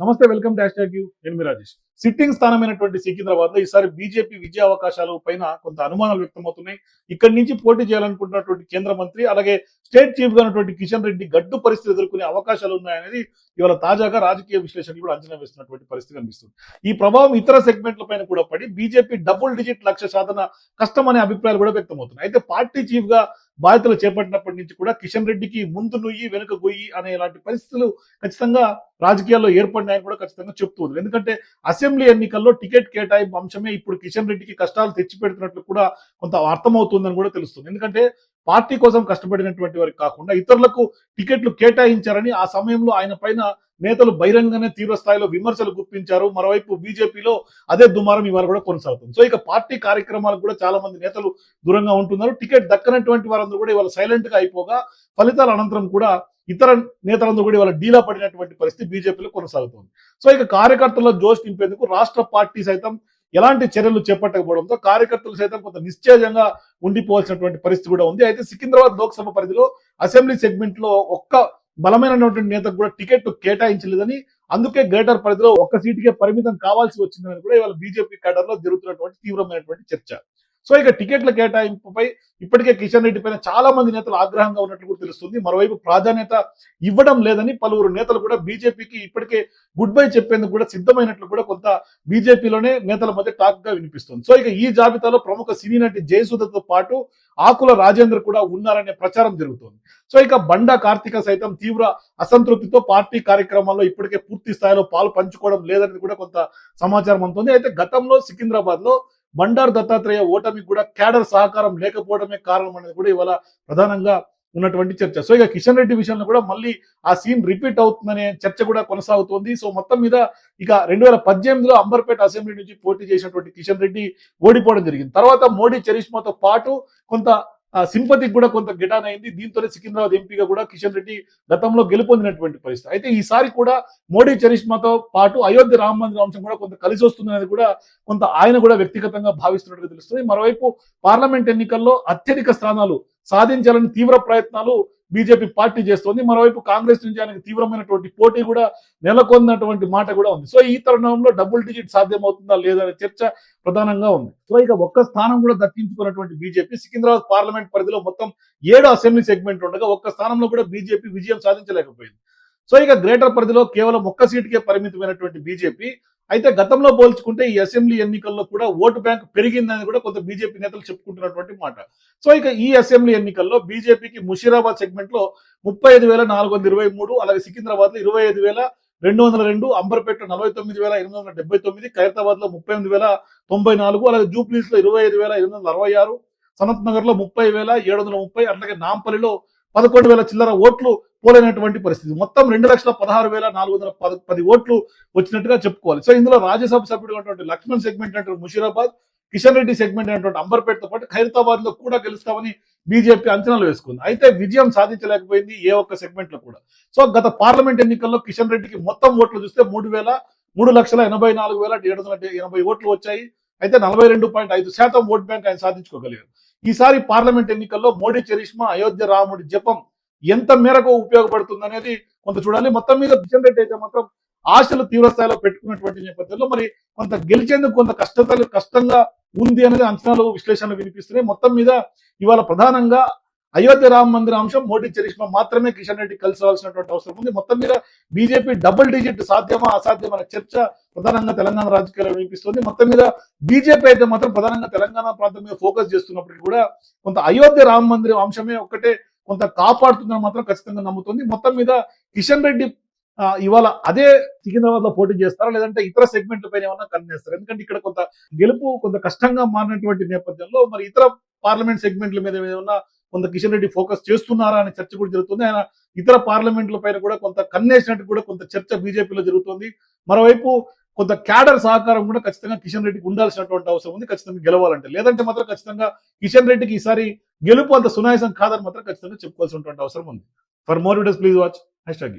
నమస్తే welcome dash hash you. నేను మీ రాజేష్. సిట్టింగ్ స్థానమైనటువంటి సికింద్రాబాద్లో ఈసారి బీజేపీ విజయ అవకాశాలు పైన కొంత అనుమానాలు వ్యక్తమవుతున్నాయి. ఇక్కడి నుంచి పోటీ చేయాలనుకుంటున్నటువంటి కేంద్ర మంత్రి అలాగే స్టేట్ చీఫ్గా ఉన్నటువంటి కిషన్ రెడ్డి గడ్డు పరిస్థితి ఎదుర్కొనే అవకాశాలు ఉన్నాయనేది ఇవాళ తాజాగా రాజకీయ విశ్లేషకులు కూడా అంచనా వేస్తున్నటువంటి పరిస్థితి కనిపిస్తుంది. ఈ ప్రభావం ఇతర సెగ్మెంట్ల పైన కూడా పడి బీజేపీ డబుల్ డిజిట్ లక్ష్య సాధన కష్టం అనే అభిప్రాయాలు కూడా వ్యక్తమవుతున్నాయి. అయితే పార్టీ చీఫ్గా బాధ్యతలు చేపట్టినప్పటి నుంచి కూడా కిషన్ రెడ్డికి ముందు నుయ్యి వెనుక గొయ్యి అనే ఇలాంటి పరిస్థితులు ఖచ్చితంగా రాజకీయాల్లో ఏర్పడినాయని కూడా ఖచ్చితంగా చెప్తూ ఉంది. ఎందుకంటే అసెంబ్లీ ఎన్నికల్లో టికెట్ కేటాయింపు అంశమే ఇప్పుడు కిషన్ రెడ్డికి కష్టాలు తెచ్చిపెడుతున్నట్లు కూడా కొంత అర్థమవుతుందని కూడా తెలుస్తుంది. ఎందుకంటే పార్టీ కోసం కష్టపడినటువంటి వారికి కాకుండా ఇతరులకు టికెట్లు కేటాయించారని ఆ సమయంలో ఆయన పైన నేతలు బహిరంగంగానే తీవ్ర స్థాయిలో విమర్శలు గుప్పించారు. మరోవైపు బీజేపీలో అదే దుమారం ఇవాళ కూడా కొనసాగుతుంది. సో ఇక పార్టీ కార్యక్రమాలకు కూడా చాలా మంది నేతలు దూరంగా ఉంటున్నారు. టికెట్ దక్కనటువంటి వారందరూ కూడా ఇవాళ సైలెంట్గా అయిపోగా ఫలితాల అనంతరం కూడా ఇతర నేతలందరూ కూడా ఇవాళ డీలా పడినటువంటి పరిస్థితి బీజేపీలో కొనసాగుతుంది. సో ఇక కార్యకర్తల్లో జోష్ నింపేందుకు రాష్ట్ర పార్టీ సైతం ఎలాంటి చర్యలు చేపట్టకపోవడంతో కార్యకర్తలు సైతం కొంత నిశ్చయంగా ఉండిపోవాల్సినటువంటి పరిస్థితి కూడా ఉంది. అయితే సికింద్రాబాద్ లోక్సభ పరిధిలో అసెంబ్లీ సెగ్మెంట్లో ఒక్క బలమైనటువంటి నేతకు కూడా టికెట్ కేటాయించలేదని అందుకే గ్రేటర్ పరిధిలో ఒక్క సీటుకే పరిమితం కావాల్సి వచ్చిందని కూడా ఇవాళ బీజేపీ కేడర్లో జరుగుతున్నటువంటి తీవ్రమైనటువంటి చర్చ. సో ఇక టికెట్ల కేటాయింపుపై ఇప్పటికే కిషన్ రెడ్డి పైన చాలా మంది నేతలు ఆగ్రహంగా ఉన్నట్లు కూడా తెలుస్తుంది. మరోవైపు ప్రాధాన్యత ఇవ్వడం లేదని పలువురు నేతలు కూడా బీజేపీకి ఇప్పటికే గుడ్ బై చెప్పేందుకు కూడా సిద్ధమైనట్లు కూడా కొంత బీజేపీలోనే నేతల మధ్య టాక్గా వినిపిస్తుంది. సో ఇక ఈ జాబితాలో ప్రముఖ సినీ నటి జయసుధతో పాటు ఆకుల రాజేంద్ర కూడా ఉన్నారనే ప్రచారం జరుగుతోంది. సో ఇక బండా కార్తిక సైతం తీవ్ర అసంతృప్తితో పార్టీ కార్యక్రమాల్లో ఇప్పటికే పూర్తి స్థాయిలో పాలు పంచుకోవడం లేదని కూడా కొంత సమాచారం అందుతుంది. అయితే గతంలో సికింద్రాబాద్లో బండారు దత్తాత్రేయ ఓటమికి కూడా క్యాడర్ సహకారం లేకపోవడమే కారణం అనేది కూడా ఇవాళ ప్రధానంగా ఉన్నటువంటి చర్చ. సో ఇక కిషన్ రెడ్డి విషయంలో కూడా మళ్ళీ ఆ సీన్ రిపీట్ అవుతుందనే చర్చ కూడా కొనసాగుతోంది. సో మొత్తం మీద ఇక రెండు వేల పద్దెనిమిదిలో అంబర్పేట అసెంబ్లీ నుంచి పోటీ చేసినటువంటి కిషన్ రెడ్డి ఓడిపోవడం జరిగింది. తర్వాత మోడీ చరిష్మాతో పాటు కొంత సింపతికి కూడా కొంత గిటాన్ అయింది. దీంతోనే సికింద్రాబాద్ ఎంపీగా కూడా కిషన్ రెడ్డి గతంలో గెలుపొందినటువంటి పరిస్థితి. అయితే ఈసారి కూడా మోడీ చరిష్మాతో పాటు అయోధ్య రామ మందిర అంశం కూడా కొంత కలిసి వస్తుందనేది కూడా కొంత ఆయన కూడా వ్యక్తిగతంగా భావిస్తున్నట్టుగా తెలుస్తుంది. మరోవైపు పార్లమెంట్ ఎన్నికల్లో అత్యధిక స్థానాలు సాధించాలని తీవ్ర ప్రయత్నాలు బీజేపీ పార్టీ చేస్తోంది. మరోవైపు కాంగ్రెస్ నుంచి ఆయనకు తీవ్రమైనటువంటి పోటీ కూడా నెలకొన్నటువంటి మాట కూడా ఉంది. సో ఈ తరుణంలో డబుల్ డిజిట్ సాధ్యమవుతుందా లేదనే చర్చ ప్రధానంగా ఉంది. సో ఇక ఒక్క స్థానం కూడా దక్కించుకున్నటువంటి బీజేపీ సికింద్రాబాద్ పార్లమెంట్ పరిధిలో మొత్తం ఏడు అసెంబ్లీ సెగ్మెంట్ ఉండగా ఒక్క స్థానంలో కూడా బీజేపీ విజయం సాధించలేకపోయింది. సో ఇక గ్రేటర్ పరిధిలో కేవలం ఒక్క సీటుకే పరిమితమైనటువంటి బీజేపీ అయితే గతంలో పోల్చుకుంటే ఈ అసెంబ్లీ ఎన్నికల్లో కూడా ఓటు బ్యాంక్ పెరిగిందని కూడా కొంత బీజేపీ నేతలు చెప్పుకుంటున్నటువంటి మాట. సో ఇక ఈ అసెంబ్లీ ఎన్నికల్లో బీజేపీకి ముషీరాబాద్ సెగ్మెంట్లో ముప్పై ఐదు వేల నాలుగు వందల ఇరవై మూడు అలాగే సికింద్రాబాద్లో ఇరవై ఐదు వేల రెండు వందల రెండు అంబర్పేట నలభై తొమ్మిది వేల ఎనిమిది వందల డెబ్బై తొమ్మిది ఖైరతాబాద్లో ముప్పై ఎనిమిది వేల తొంభై నాలుగు అలాగే జూబ్లీస్లో ఇరవై ఐదు వేల ఎనిమిది వందల అరవై ఆరు సనత్ నగర్లో ముప్పై వేల ఏడు వందల ముప్పై అట్లాగే నాంపల్లిలో పదకొండు వేల చిల్లర ఓట్లు పోలైనటువంటి పరిస్థితి. మొత్తం రెండు లక్షల పదహారు వేల నాలుగు వందల పద పది ఓట్లు వచ్చినట్టుగా చెప్పుకోవాలి. సో ఇందులో రాజ్యసభ సభ్యుడు అటువంటి లక్ష్మణ్ సెగ్మెంట్ అంటే ముషీరాబాద్ కిషన్ రెడ్డి సెగ్మెంట్ అయినటువంటి అంబర్పేటతో పాటు ఖైరతాబాద్లో కూడా గెలుస్తామని బీజేపీ అంచనాలు వేసుకుంది. అయితే విజయం సాధించలేకపోయింది ఏ ఒక్క సెగ్మెంట్లో కూడా. సో గత పార్లమెంట్ ఎన్నికల్లో కిషన్ రెడ్డికి మొత్తం ఓట్లు చూస్తే మూడు వేల మూడు లక్షల ఎనభై నాలుగు వేల ఏడు వందల ఎనభై ఓట్లు వచ్చాయి. అయితే నలభై రెండు పాయింట్ ఐదు శాతం ఓట్ బ్యాంక్ ఆయన సాధించుకోగలిగారు. ఈసారి పార్లమెంట్ ఎన్నికల్లో మోడీ చరిష్మా అయోధ్య రాముడి జపం ఎంత మేరకు ఉపయోగపడుతుంది అనేది కొంత చూడాలి. మొత్తం మీద కిషన్ రెడ్డి అయితే మాత్రం ఆశలు తీవ్ర స్థాయిలో పెట్టుకున్నటువంటి నేపథ్యంలో మరి కొంత గెలిచేందుకు కొంత కష్టతలు కష్టంగా ఉంది అనేది అంచనాలు విశ్లేషణలు వినిపిస్తున్నాయి. మొత్తం మీద ఇవాళ ప్రధానంగా అయోధ్య రామ మందిర అంశం మోడీ చరిష్మా మాత్రమే కిషన్ రెడ్డి కలిసి రావాల్సినటువంటి అవసరం ఉంది. మొత్తం మీద బీజేపీ డబుల్ డిజిట్ సాధ్యమా అసాధ్యమా చర్చ ప్రధానంగా తెలంగాణ రాజకీయాల్లో వినిపిస్తుంది. మొత్తం మీద బీజేపీ అయితే మాత్రం ప్రధానంగా తెలంగాణ ప్రాంతం మీద ఫోకస్ చేస్తున్నప్పటికీ కూడా కొంత అయోధ్య రామ మందిరం అంశమే ఒక్కటే కొంత కాపాడుతుందని మాత్రం ఖచ్చితంగా నమ్ముతుంది. మొత్తం మీద కిషన్ రెడ్డి ఇవాళ అదే సికింద్రాబాద్లో పోటీ చేస్తారా? లేదంటే ఇతర సెగ్మెంట్ల పైన ఏమన్నా కన్నేస్తారు ఎందుకంటే ఇక్కడ కొంత గెలుపు కొంత కష్టంగా మారినటువంటి నేపథ్యంలో మరి ఇతర పార్లమెంట్ సెగ్మెంట్ల మీద ఏమన్నా కొంత కిషన్ రెడ్డి ఫోకస్ చేస్తున్నారా అనే చర్చ కూడా జరుగుతుంది. ఆయన ఇతర పార్లమెంట్ల పైన కూడా కొంత కన్నేసినట్టు కూడా కొంత చర్చ బీజేపీలో జరుగుతుంది. మరోవైపు కొంత క్యాడర్ సహకారం కూడా ఖచ్చితంగా కిషన్ రెడ్డికి ఉండాల్సినటువంటి అవసరం ఉంది ఖచ్చితంగా గెలవాలంటే. లేదంటే మాత్రం ఖచ్చితంగా కిషన్ రెడ్డికి ఈసారి గెలుపు అంత సునాయాసం కాదని మాత్రం ఖచ్చితంగా చెప్పుకోవాల్సినటువంటి అవసరం ఉంది. For more videos please watch hash tag